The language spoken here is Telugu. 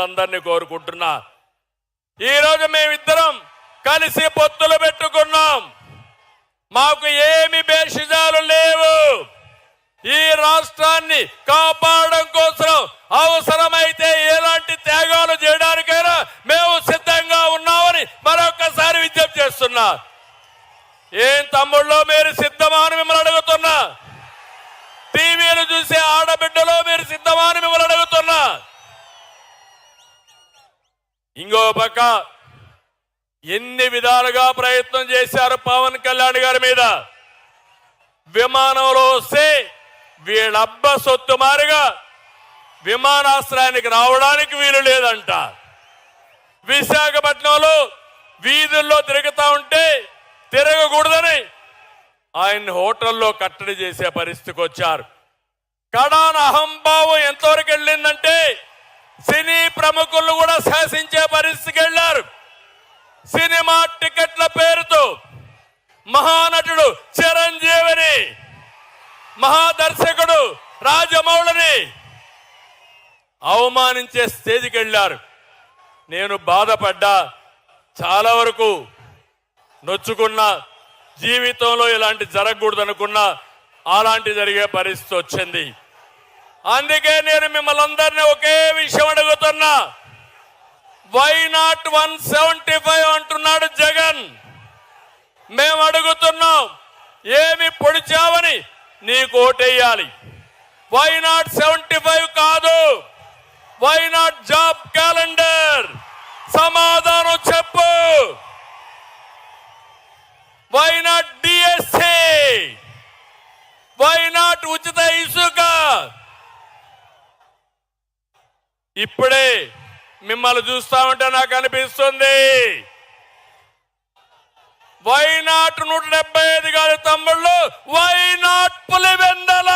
అందరినీ కోరుకుంటున్నా. ఈరోజు మేమిద్దరం కలిసి పొత్తులు పెట్టుకున్నాం. మాకు ఏమి భేషజాలు లేవు. ఈ రాష్ట్రాన్ని కాపాడడం కోసం అవసరమైతే ఎలాంటి త్యాగాలు చేయడానికైనా మేము సిద్ధంగా ఉన్నామని మరొకసారి విజ్ఞప్తి చేస్తున్నా. ఏం తమ్ముళ్ళో మీరు సిద్ధమా అని మిమ్మల్ని అడుగుతున్నా. ఇంకో పక్క ఎన్ని విధాలుగా ప్రయత్నం చేశారు పవన్ కళ్యాణ్ గారి మీద? విమానంలో వస్తే వీళ్ళబ్బ సొత్తు మారిగా విమానాశ్రయానికి రావడానికి వీలు లేదంట. విశాఖపట్నంలో వీధుల్లో తిరుగుతా ఉంటే తిరగకూడదని ఆయన హోటల్లో కట్టడి చేసే పరిస్థితికి వచ్చారు. కడాన అహంభావం ఎంతవరకు వెళ్ళిందంటే సినీ ప్రముఖులు మహానటుడు చిరంజీవిని మహాదర్శకుడు రాజమౌళిని అవమానించే స్టేజ్కి వెళ్ళారు. నేను బాధపడ్డా చాలా వరకు నొచ్చుకున్న జీవితంలో ఇలాంటి జరగకూడదు అనుకున్నా అలాంటి జరిగే పరిస్థితి వచ్చింది. అందుకే నేను మిమ్మల్ని అందరినీ ఒకే విషయం అడుగుతున్నా. Why not one seventy five అంటున్నాడు అడుగుతున్నాం ఏమి పొడిచావని నీకు ఓటేయాలి. వై నాట్ సెవెంటీ ఫైవ్ కాదు? వై నాట్ జాబ్ క్యాలెండర్ సమాధానం చెప్పు. Why not DSC why not ఉచిత ఇసుక? ఇప్పుడే మిమ్మల్ని చూస్తా ఉంటే నాకు అనిపిస్తుంది. వై నాట్ నూట డెబ్బై ఐదు కాదు తమ్ముళ్ళు వై నాట్ పులివెందల